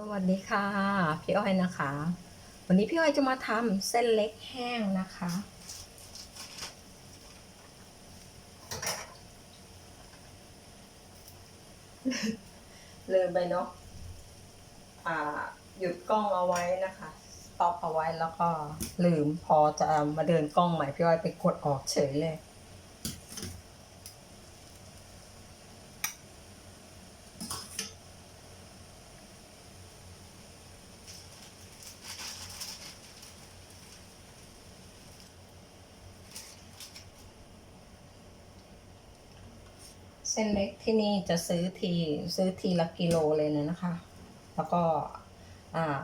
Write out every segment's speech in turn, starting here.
สวัสดีค่ะ พี่อ้อยนะคะ วันนี้พี่อ้อยจะมาทำเส้นเล็กแห้งนะคะลืมไปเนาะอ่า หยุดกล้องเอาไว้นะคะต็อปเอาไว้แล้วก็ลืมพอจะมาเดินกล้องใหม่พี่อ้อยไปกดออกเฉยเลย ส้นเล็กที่นี่จะซื้อทีซื้อทีละกิโลเลยนะนะคะ แล้วก็อ่า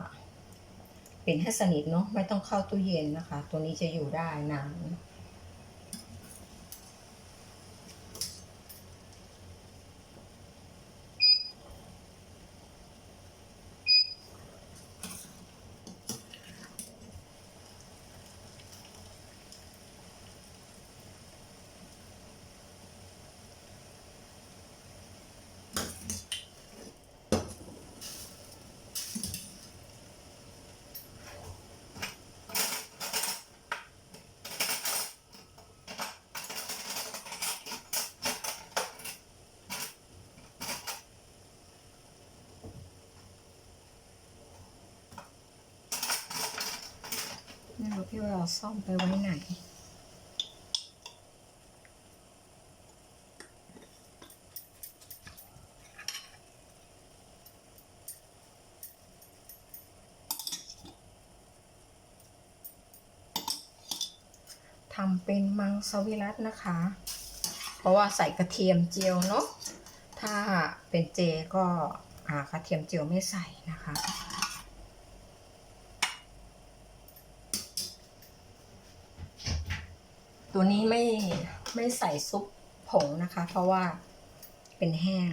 ปิดให้สนิทเนาะไม่ต้องเข้าตู้เย็นนะคะ ตัวนี้จะอยู่ได้นาน ไม่รู้พี่ว่าเอาซ่อมไปไว้ไหนทำเป็นมังสวิรัตนะคะ เพราะว่าใส่กระเทียมเจียวเนาะ ถ้าเป็นเจก็หากระเทียมเจียวไม่ใส่นะคะ ตัวนี้ไม่ไม่ใส่ซุปผงนะคะ เพราะว่าเป็นแห้ง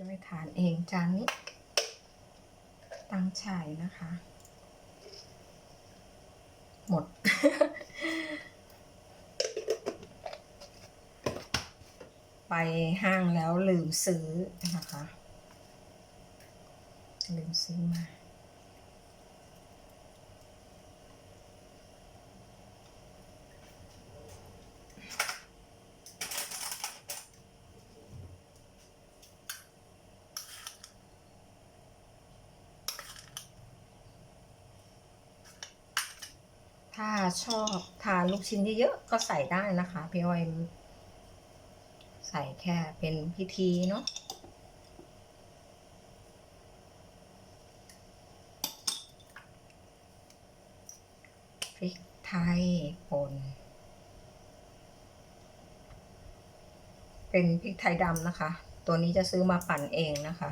จะไปทานเองจานนี้ ตังฉายนะคะ หมด ไปห้างแล้วลืมซื้อนะคะ ลืมซื้อมา ถ้าชอบทานลูกชิ้นเยอะๆก็ใส่ได้นะคะพี่อ้อยใส่แค่เป็นพิธีเนาะพริกไทยป่นเป็นพริกไทยดำนะคะ ตัวนี้จะซื้อมาปั่นเองนะคะ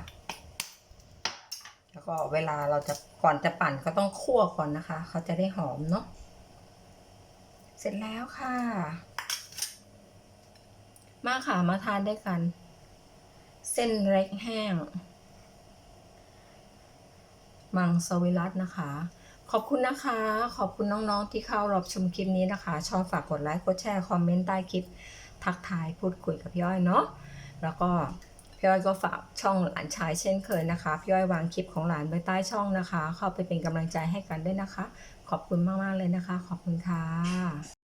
แล้วก็เวลาเราจะก่อนจะปั่นก็ต้องคั่วก่อนนะคะ เขาจะได้หอมเนาะ เสร็จแล้วค่ะ มาค่ะมาทานด้วยกัน เส้นเล็กแห้ง มังสวิรัตนะคะ ขอบคุณนะคะ ขอบคุณน้องๆที่เข้ารับชมคลิปนี้นะคะ ชอบฝากกดไลค์กดแชร์คอมเมนต์ใต้คลิป ทักทายพูดคุยกับพี่อ้อยเนาะแล้วก็ พี่อ้อยก็ฝากช่องหลานชายเช่นเคยนะคะ พี่อ้อยวางคลิปของหลานไว้ใต้ช่องนะคะ เข้าไปเป็นกำลังใจให้กันด้วยนะคะ ขอบคุณมากๆเลยนะคะ ขอบคุณค่ะ